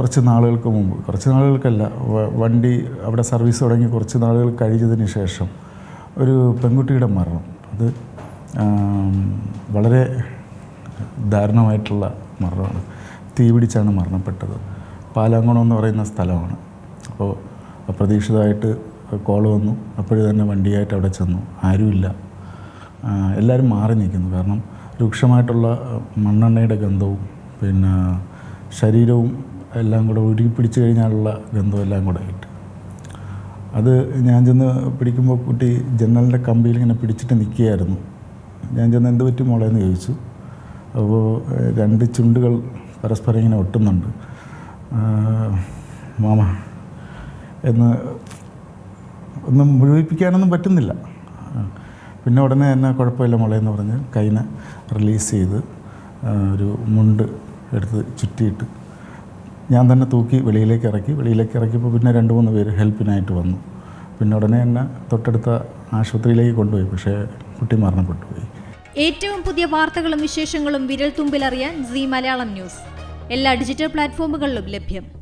കുറച്ച് നാളുകൾക്ക് മുമ്പ് കുറച്ച് നാളുകൾക്കല്ല വണ്ടി അവിടെ സർവീസ് തുടങ്ങി കുറച്ച് നാളുകൾ കഴിഞ്ഞതിന് ശേഷം ഒരു പെൺകുട്ടിയുടെ മരണം. അത് വളരെ ദാരുണമായിട്ടുള്ള മരണമാണ്. തീപിടിച്ചാണ് മരണപ്പെട്ടത്. പാലാങ്കോണം എന്ന് പറയുന്ന സ്ഥലമാണ്. അപ്പോൾ അപ്രതീക്ഷിതമായിട്ട് കോൾ വന്നു. അപ്പോഴും തന്നെ വണ്ടിയായിട്ട് അവിടെ ചെന്നു. ആരുമില്ല. എല്ലാവരും മാറി നിൽക്കുന്നു. കാരണം രൂക്ഷമായിട്ടുള്ള മണ്ണെണ്ണയുടെ ഗന്ധവും പിന്നെ ശരീരവും എല്ലാം കൂടെ ഉരുകി പിടിച്ചു കഴിഞ്ഞാലുള്ള ഗന്ധം എല്ലാം കൂടെ കിട്ടും. അത് ഞാൻ ചെന്ന് പിടിക്കുമ്പോൾ കുട്ടി ജനലിന്റെ കമ്പിയിൽ ഇങ്ങനെ പിടിച്ചിട്ട് നിൽക്കുകയായിരുന്നു. ഞാൻ ചെന്ന് എന്ത് പറ്റി മോളെ? എന്ന് ചോദിച്ചു. അപ്പോൾ രണ്ട് ചുണ്ടുകൾ പരസ്പരം ഇങ്ങനെ ഒട്ടുന്നുണ്ട്. മാമ എന്ന് ഒന്നും മുഴുവിപ്പിക്കാനൊന്നും പറ്റുന്നില്ല. പിന്നെ ഉടനെ തന്നെ കുഴപ്പമില്ല മോളെ എന്ന് പറഞ്ഞ് കൈനെ റിലീസ് ചെയ്ത് ഒരു മുണ്ട് എടുത്ത് ചുറ്റിയിട്ട് ഞാൻ തന്നെ തൂക്കി വെളിയിലേക്ക് ഇറക്കി. വെളിയിലേക്ക് ഇറക്കിയപ്പോൾ പിന്നെ രണ്ട് മൂന്ന് പേര് ഹെൽപ്പിനായിട്ട് വന്നു. പിന്നെ ഉടനെ തന്നെ തൊട്ടടുത്ത ആശുപത്രിയിലേക്ക് കൊണ്ടുപോയി. പക്ഷേ കുട്ടി മരണപ്പെട്ടു പോയി. ഏറ്റവും പുതിയ വാർത്തകളും വിശേഷങ്ങളും വിരൽ തുമ്പിലറിയാൻ സി മലയാളം ന്യൂസ്. എല്ലാ ഡിജിറ്റൽ പ്ലാറ്റ്ഫോമുകളിലും ലഭ്യം.